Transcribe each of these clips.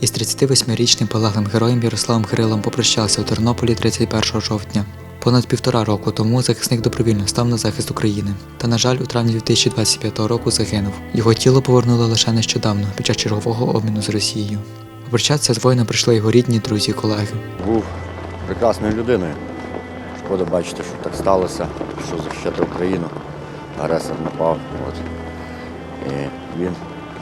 Із 38-річним полеглим героєм Ярославом Гирилом попрощався у Тернополі 31 жовтня. Понад півтора року тому захисник добровільно став на захист України. Та, на жаль, у травні 2025 року загинув. Його тіло повернули лише нещодавно під час чергового обміну з Росією. Попрощатися з воїном прийшли його рідні, друзі, колеги. Був прекрасною людиною. Шкода бачити, що так сталося, що захищати Україну. Агресор напав. От. І він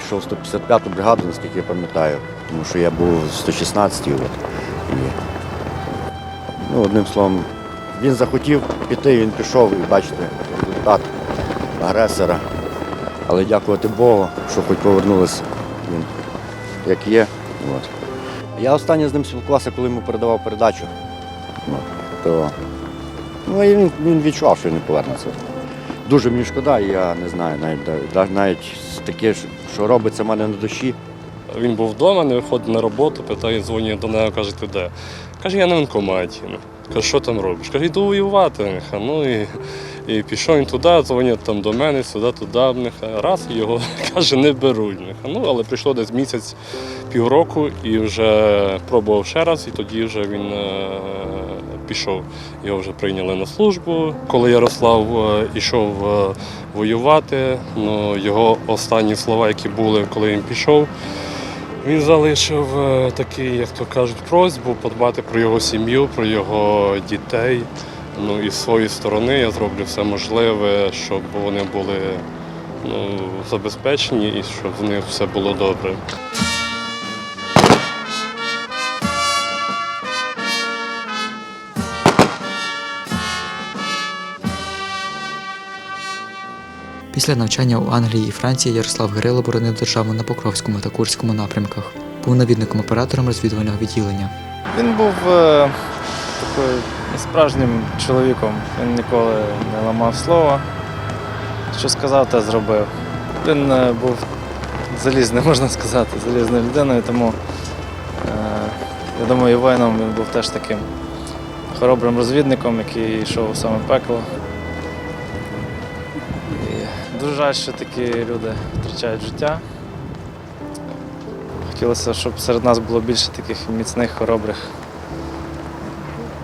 пішов 155-ту бригаду, наскільки я пам'ятаю, тому що я був в 116-й. От. І, ну, одним словом, він захотів піти, він пішов і бачите, результат агресора. Але дякувати Богу, що хоч повернулися він як є. От. Я останнє з ним спілкувався, коли йому передавав передачу. Ну, то, ну, і він, він відчував, що він не повернеться. Дуже мені шкода, я не знаю, навіть, навіть, таке, що робиться в мене на душі. Він був вдома, не виходить на роботу, питає, дзвонить до нього, каже, ти де? Каже, я на воєнкоматі. Каже, що там робиш? Каже, йду воювати. Ну і, і пішов він туди, дзвонять там до мене, сюди, туди. Раз його каже, не беруть. Ну, але прийшло десь місяць, півроку і вже пробував ще раз, і тоді вже він е, пішов. Його вже прийняли на службу. Коли Ярослав е, ішов е, воювати, ну, його останні слова, які були, коли він пішов. Він залишив е, такий, як то кажуть, просьбу подбати про його сім'ю, про його дітей. Ну і з своєї сторони я зроблю все можливе, щоб вони були ну, забезпечені і щоб в них все було добре. Після навчання у Англії і Франції Ярослав Гирило боронив державу на Покровському та Курському напрямках. Був навідником оператором розвідувального відділення. Він був е, такою справжнім чоловіком. Він ніколи не ламав слова. Що сказав, те зробив. Він е, був залізним, можна сказати, залізною людиною, тому е, я думаю, і воїном він був теж таким хоробрим розвідником, який йшов у саме пекло. Дуже жаль, що такі люди втрачають життя. Хотілося, щоб серед нас було більше таких міцних, хоробрих.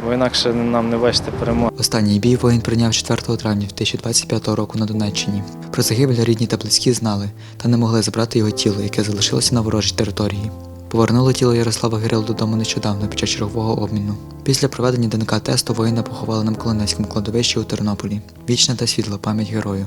Бо інакше нам не бачити перемоги. Останній бій воїн прийняв 4 травня 2025 року на Донеччині. Про загибель рідні та близькі знали та не могли забрати його тіло, яке залишилося на ворожій території. Повернули тіло Ярослава Гирил додому нещодавно під час чергового обміну. Після проведення ДНК-тесту воїна поховали на Миколаївському кладовищі у Тернополі. Вічна та світла пам'ять герою.